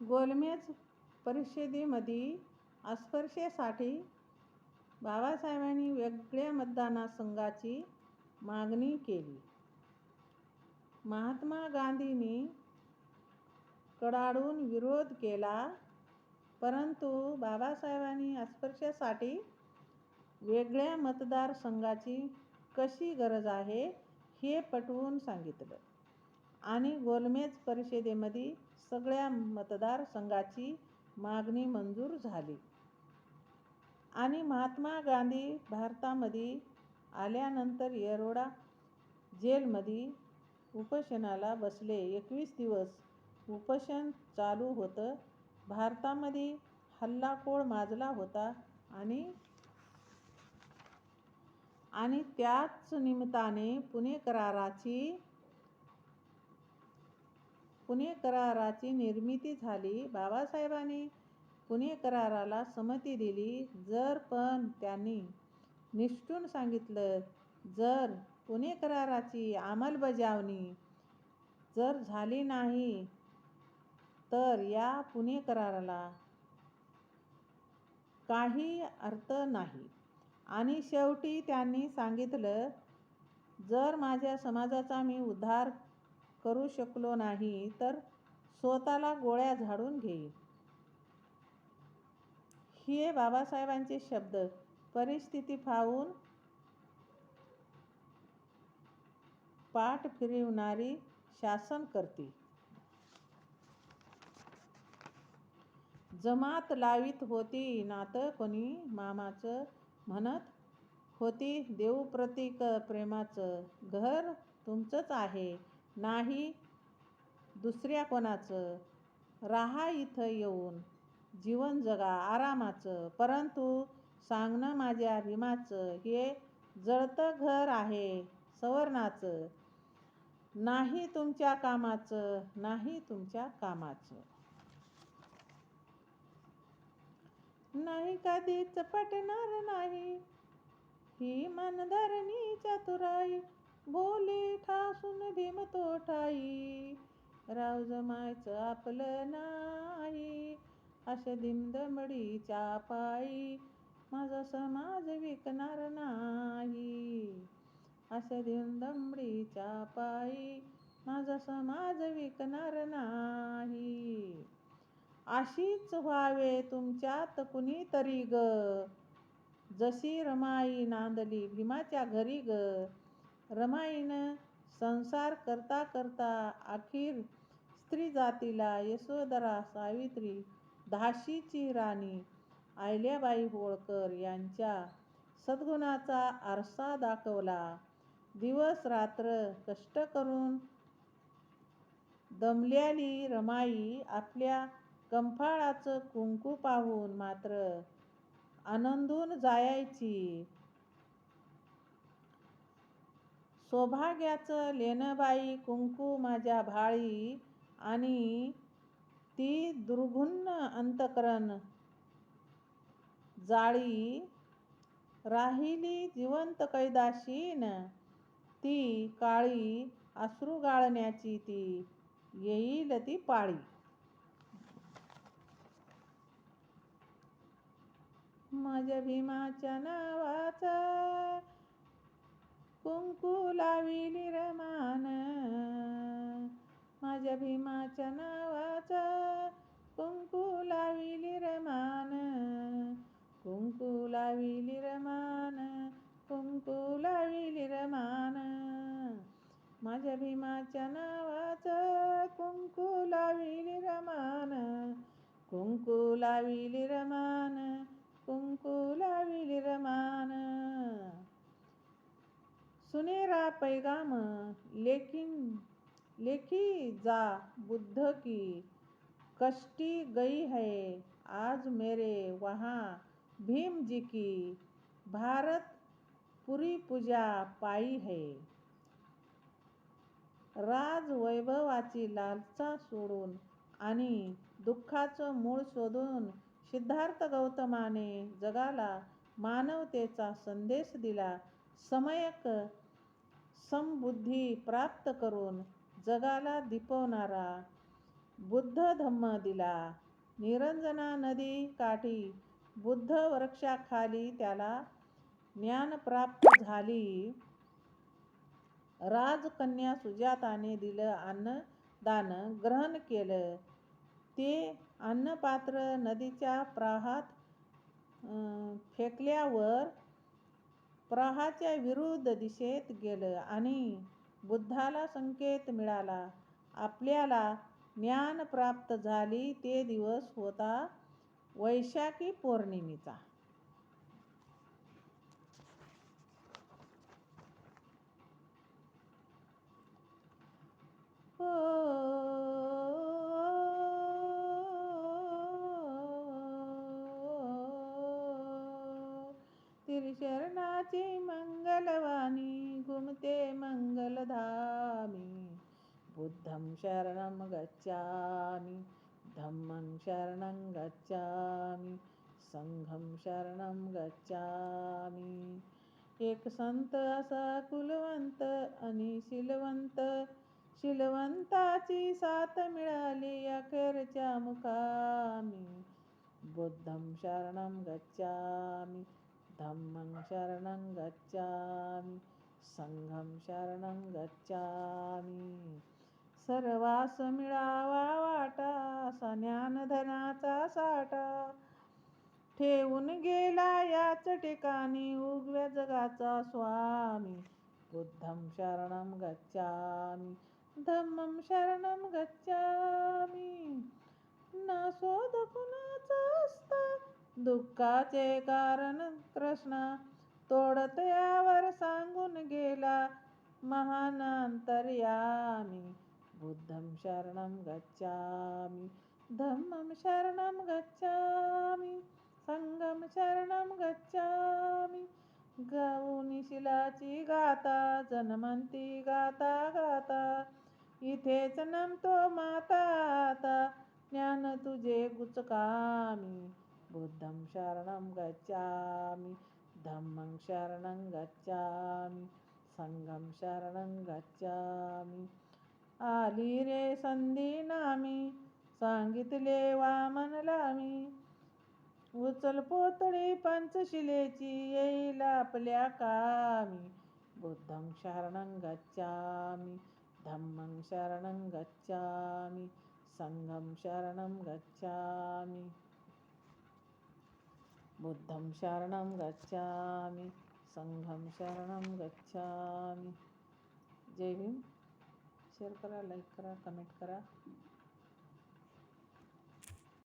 गोलमेज परिषदेमध्ये अस्पृश्यासाठी बाबासाहेबांनी वेगळ्या मतदारसंघाची मागणी केली. महात्मा गांधींनी कडाडून विरोध केला परंतु बाबासाहेबांनी अस्पृश्यासाठी वेगळ्या मतदारसंघाची कशी गरज आहे हे पटवून सांगितलं आणि गोलमेज परिषदेमध्ये सगळ्या मतदारसंघाची मागणी मंजूर झाली. आणि महात्मा गांधी भारतामध्ये आल्यानंतर येरोडा जेलमध्ये उपोषणाला बसले. एकवीस दिवस उपोषण चालू होतं. भारतामध्ये हल्लाकोळ माजला होता आणि त्याच निमित्ताने पुणे कराराची पुणे कराराची निर्मिती झाली. बाबासाहेबांनी पुणे कराराला संमती दिली. जर पण त्यांनी निष्ठून सांगितलं जर पुणे कराराची अंमलबजावणी जर झाली नाही तर या पुणे कराराला काही अर्थ नाही. आणि शेवटी त्यांनी सांगितलं जर माझ्या समाजाचा मी उद्धार करू शकलो नाही तर स्वतःला गोळ्या झाडून घेईल हे बाबासाहेबांचे शब्द. परिस्थिती फावून पाठ फिरवणारी शासन करते. जमात लावीत होती नातं कोणी मामाचं म्हणत होती देवाप्रती प्रेमाचं. घर तुमचंच आहे. नाही दुसऱ्या कोणाचं. राहा इथं येऊन जीवन जगा आरामाचं. परंतु सांगणं माझ्या भीमाचं हे जळतं घर आहे सवर्णाचं. नाही तुमच्या कामाचं नाही तुमच्या कामाचं. नाही कधीच पटणार नाही ही मनधरणी चतुराई बोली ठासून भीम तो ठाई राव जमायचं आपलं नाही. अशा दिमदमडीच्या पायी माझा समाज विकणार नाही. अशा दिमदमडीच्या पायी माझा समाज विकणार नाही. अशीच व्हावे तुमच्यात कुणीतरी ग. जशी रमाई नांदली भीमाच्या घरी ग. रमाईनं संसार करता करता अखेर स्त्रीजातीला यशोधरा सावित्री धाशीची राणी अहिल्याबाई होळकर यांच्या सद्गुणाचा आरसा दाखवला. दिवस रात्र कष्ट करून दमलेली रमाई आपल्या कंफाळाचं कुंकू पाहून मात्र आनंदून जायची. सौभाग्याचं लेणं बाई कुंकू माझ्या भाळी आणि ती दुर्गुण अंतकरण जाळी राहिली जिवंत कैदाशीन ती काळी अश्रू गाळण्याची ती येईल ती पाळी. माझ्या भीमाच्या नावाचं कुंकू लाविली रमान माझ्या भीमाच्या नावाचं कुंकू लाविली रमान कुंकू लाविली रमान कुंकू लाविली रमान माझ्या भीमाच्या नावाचं कुंकू लाविली रमान कुंकू लाविली र सुनेरा पैगाम लेखी जा बुद्ध की कष्टी गई है आज मेरे वहाँ भीम जी की भारत पुरी पूजा पाई है. राज वैभवाची लालसा सोडून आणि दुःखाचं मूळ शोधून सिद्धार्थ गौतमाने जगाला मानवतेचा संदेश दिला. समयक समबुद्धी प्राप्त करून जगाला दिपवणारा बुद्ध धम्म दिला. निरंजना नदी काठी बुद्ध वृक्षाखाली त्याला ज्ञान प्राप्त झाली. राजकन्या सुजाताने दिलं अन्नदान ग्रहण केलं. ते अन्नपात्र नदीच्या प्रहात फेकल्यावर प्रहाच्या विरुद्ध दिशेत गेलं आणि बुद्धाला संकेत मिळाला आपल्याला ज्ञान प्राप्त झाली ते दिवस होता वैशाखी पौर्णिमेचा तिरशरणाची मंगलवाणी घुमते मंगलधामी बुद्धं शरणं गच्छामि धम्मं शरणं गच्छामि संघं शरणं गच्छामि एक संत असा कुलवंत आणि शिलवंत शिलवंताची साथ मिळाली अखेरच्या मुकामी बुद्धं शरणं गच्छामि धम्मं शरणं गच्छामि संघं शरणं गच्छामि। सर्वास मिळावा वाटा असा साठा। ठेवून गेला याच ठिकाणी उगव्या जगाचा स्वामी। बुद्धं शरणं गच्छामि धम्मं शरणं गच्छामि। न शोध दुःखाचे कारण कृष्णा तोडतयावर सांगून गेला महानांतर्यामी बुद्धम बुद्धं शरणं गच्छामि धम्मं शरणं गच्छामि संगम शरणं गच्छामि गौनिशिलाची शिलाची गाता जनमंती गाता गाता इथेच नमतो माता आता ज्ञान तुझे गुचकामी बुद्धं शरणं गच्छामि धम्मं शरणं गच्छामि सङ्गं शरणं गच्छामि। आली रे संधी नामी सांगितले वामनला मी उचल पोतळी पंचशिलेची येईल आपल्या कामी। बुद्धं शरणं गच्छामि धम्मं शरणं गच्छामि सङ्गं शरणं गच्छामि। बुद्धं शरणं गच्छामि संघं शरणं गच्छामि। जय भीम। शेअर करा लाईक करा कमेंट करा।